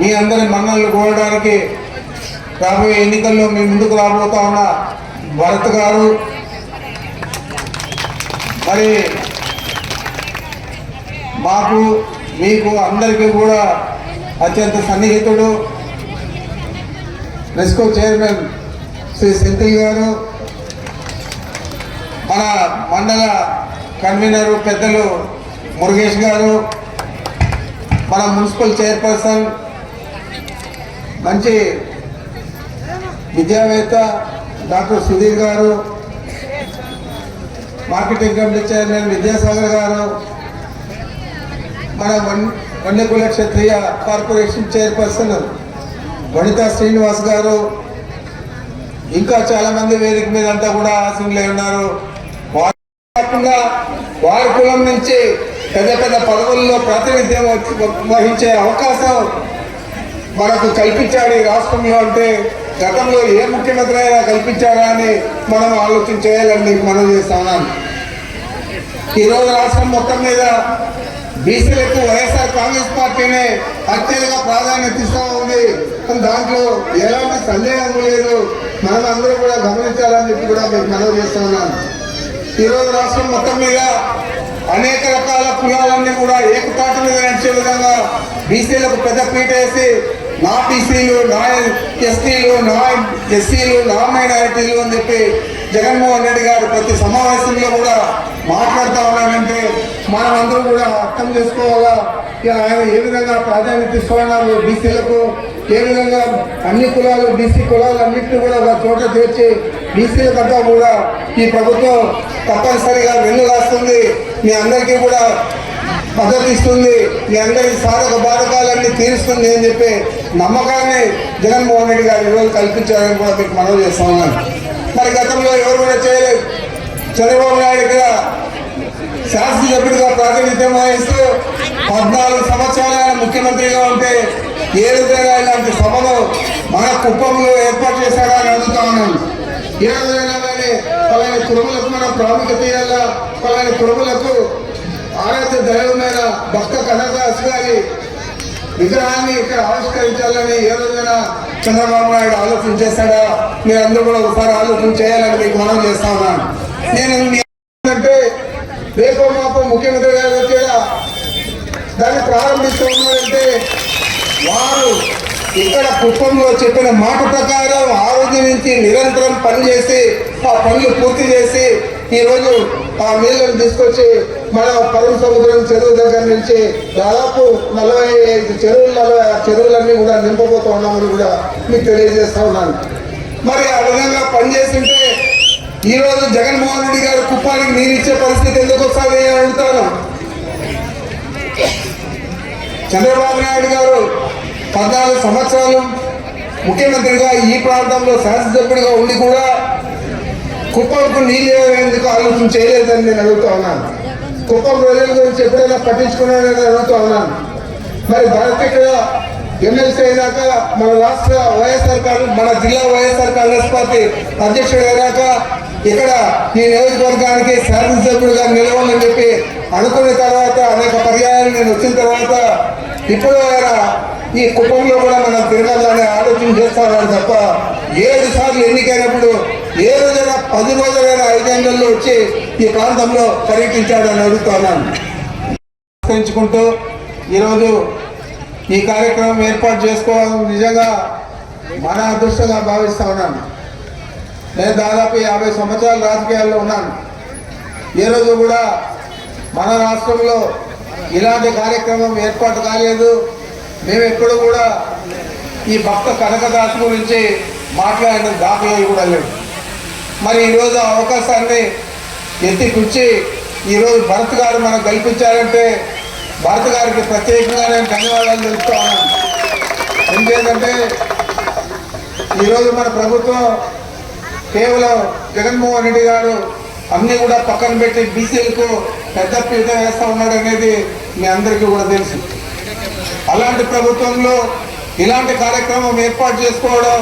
మీ అందరి మన్నలు కోరడానికి రాబోయే ఎన్నికల్లో మీ ముందుకు రాబోతా ఉన్న భరత్ గారు మరి మాకు మీకు అందరికీ కూడా అత్యంత సన్నిహితుడు రెస్కో చైర్మన్ శ్రీ సెంథిల్ గారు మన మండల కన్వీనర్ పెద్దలు మురుగేష్ గారు మన మున్సిపల్ చైర్పర్సన్ మంచి విద్యావేత్త డాక్టర్ సుధీర్ గారు మార్కెటింగ్ కమిటీ చైర్మన్ విద్యాసాగర్ గారు మన వన్ వన్యకుల క్షత్రియ కార్పొరేషన్ చైర్పర్సన్ వనితా శ్రీనివాస్ గారు ఇంకా చాలా మంది వేదిక మీద అంతా కూడా ఆశీనులే ఉన్నారు. కాకుండా వారి కులం నుంచి పెద్ద పెద్ద పదవుల్లో ప్రాతినిధ్యం వహించే అవకాశం మనకు కల్పించాడు ఈ రాష్ట్రంలో అంటే గతంలో ఏ ముఖ్యమంత్రి అయినా కల్పించారా అని మనం ఆలోచన చేయాలని మీకు మనం చేస్తా ఈరోజు రాష్ట్రం మొత్తం మీద బీసీలకు వైఎస్ఆర్ కాంగ్రెస్ పార్టీనే అత్యధిక ప్రాధాన్యత ఇస్తూ ఉంది. దాంట్లో ఎలాంటి సందేహం లేదు. మనం అందరూ కూడా గమనించాలని చెప్పి కూడా మీకు మనవి చేస్తున్నాను ఈరోజు రాష్ట్రం మొత్తం మీద అనేక రకాల కులాలన్నీ కూడా ఏకతాట మీద నడిచే విధంగా బీసీలకు పెద్ద పీట వేసి నా బీసీలు నా ఎస్టీలు నా ఎస్సీలు నా మైనారిటీలు అని చెప్పి జగన్మోహన్ రెడ్డి గారు ప్రతి సమావేశంలో కూడా మాట్లాడుతూ ఉన్నారంటే మనమందరూ కూడా అర్థం చేసుకోవాలా? ఇక ఆయన ఏ విధంగా ప్రాధాన్యత ఇస్తున్నారు బీసీలకు? ఏ విధంగా అన్ని కులాలు బీసీ కులాలు అన్నింటినీ కూడా ఒక చోట చేర్చి బీసీలకంతా కూడా ఈ ప్రభుత్వం తప్పనిసరిగా వెన్ను రాస్తుంది మీ అందరికీ కూడా మద్దతు ఇస్తుంది మీ అందరి సాధక బాధకాలన్నీ తీరుస్తుంది అని చెప్పి నమ్మకాన్ని జగన్మోహన్ రెడ్డి గారు ఈరోజు కల్పించారని కూడా మీకు మనవి చేస్తా ఉన్నాను. మరి గతంలో ఎవరు కూడా చేయలేదు. చంద్రబాబు నాయుడు ఇక్కడ శాసనసభ్యుడిగా ప్రాతినిధ్యం వహిస్తూ పద్నాలుగు సంవత్సరాలు ఆయన ముఖ్యమంత్రిగా ఉంటే ఏ విధంగా ఇలాంటి సభలు మన కుప్పంలో ఏర్పాటు చేశారా అని అడుగుతా ఉన్నాను. ఏ విధంగా కానీ పలాని కురుములకు మనం ప్రాముఖ్యత ఇవ్వాలా? పలాని కురుములకు ఆరాధ్య దైవమైన భక్త కనకదాస్ గారి విగ్రహాన్ని ఇక్కడ ఆవిష్కరించాలని ఏ రోజైనా చంద్రబాబు నాయుడు ఆలోచన చేశాడా? మీరందరూ కూడా ఒకసారి ఆలోచన చేయాలని మీకు మనం చేస్తా ఉన్నాను నేను అంటే రేపో మాపో ముఖ్యమంత్రి గారు వచ్చేలా దాన్ని ప్రారంభిస్తూ ఉన్నారంటే వారు ఇక్కడ కుప్పంలో చెప్పిన మాట ప్రకారం ఆ రోజు నుంచి నిరంతరం పనిచేసి ఆ పనులు పూర్తి చేసి ఈ రోజు ఆ నీళ్ళను తీసుకొచ్చి మన పరువు సముద్రం చెరువు దగ్గర నుంచి దాదాపు నలభై ఐదు చెరువులలో ఆ చెరువులన్నీ కూడా నింపబోతూ ఉన్నామని కూడా మీకు తెలియజేస్తా ఉన్నాను. మరి ఆ విధంగా పనిచేస్తుంటే ఈ రోజు జగన్మోహన్ రెడ్డి గారు కుప్పానికి నీరు ఇచ్చే పరిస్థితి ఎందుకు వస్తుంది అని అడుగుతాను. చంద్రబాబు నాయుడు గారు పద్నాలుగు సంవత్సరాలు ముఖ్యమంత్రిగా ఈ ప్రాంతంలో శాసనసభ్యుడిగా ఉండి కూడా కుప్పంకు నీళ్ళు ఎందుకు ఆలోచన చేయలేదని నేను అడుగుతా ఉన్నాను. కుప్పం ప్రజల గురించి ఎప్పుడైనా పట్టించుకున్నానని అడుగుతూ ఉన్నాను. మరి భరత్ ఇక్కడ ఎమ్మెల్సీ అయినాక మన రాష్ట్ర వైఎస్ఆర్ కాంగ్రెస్ మన జిల్లా వైఎస్ఆర్ కాంగ్రెస్ పార్టీ అధ్యక్షుడు అయినాక ఇక్కడ ఈ నియోజకవర్గానికి శాసనసభ్యుడిగా నిలవని చెప్పి అనుకున్న తర్వాత అనేక పర్యాయాలు నేను వచ్చిన తర్వాత ఇప్పుడు ఆయన ఈ కుటుంబంలో కూడా మనం తిరగాలని ఆలోచన చేస్తామని తప్ప ఏడు సార్లు ఎన్నికైనప్పుడు ఏ రోజైనా పది రోజులైనా ఐదేళ్ళలో వచ్చి ఈ ప్రాంతంలో పర్యటించాడని అడుగుతున్నాను. పెంచుకుంటూ ఈరోజు ఈ కార్యక్రమం ఏర్పాటు చేసుకోవడం నిజంగా మన అదృష్టంగా భావిస్తూ ఉన్నాను. నేను దాదాపు యాభై సంవత్సరాలు రాజకీయాల్లో ఉన్నాను. ఏ రోజు కూడా మన రాష్ట్రంలో ఇలాంటి కార్యక్రమం ఏర్పాటు కాలేదు. మేము ఎప్పుడు కూడా ఈ భక్త కనకదాసు గురించి మాట్లాడిన దాఖలాలు కూడా లేవు. మరి ఈరోజు ఆ అవకాశాన్ని ఎత్తి ఈరోజు భరత్ గారు మనకు కల్పించారంటే భరత్ గారికి ప్రత్యేకంగా నేను ధన్యవాదాలు తెలుపుతా ఉన్నాను. ఎందుకంటే ఈరోజు మన ప్రభుత్వం కేవలం జగన్మోహన్ రెడ్డి గారు అన్నీ కూడా పక్కన పెట్టి బీసీలకు పెద్ద పీట వేస్తా ఉన్నాడు అనేది మీ అందరికీ కూడా తెలుసు. అలాంటి ప్రభుత్వంలో ఇలాంటి కార్యక్రమం ఏర్పాటు చేసుకోవడం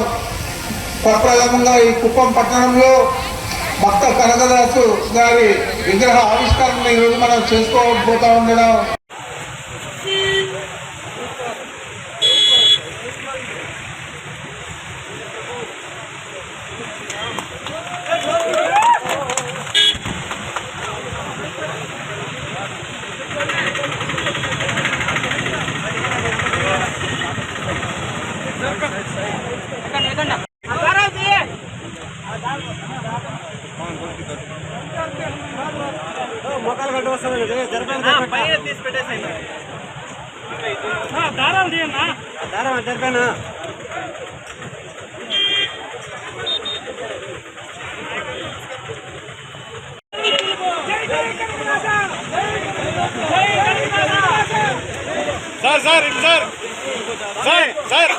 ప్రప్రథమంగా ఈ కుప్పం పట్టణంలో భక్త కనకదాసు గారి విగ్రహ ఆవిష్కరణ ఈరోజు మనం చేసుకోబోతా ఉండడం మొక్కలు గడ్డ వస్తుంది దారాలు తీయన్నా దారం జరిపాను? Sir sir sir. Sir sir.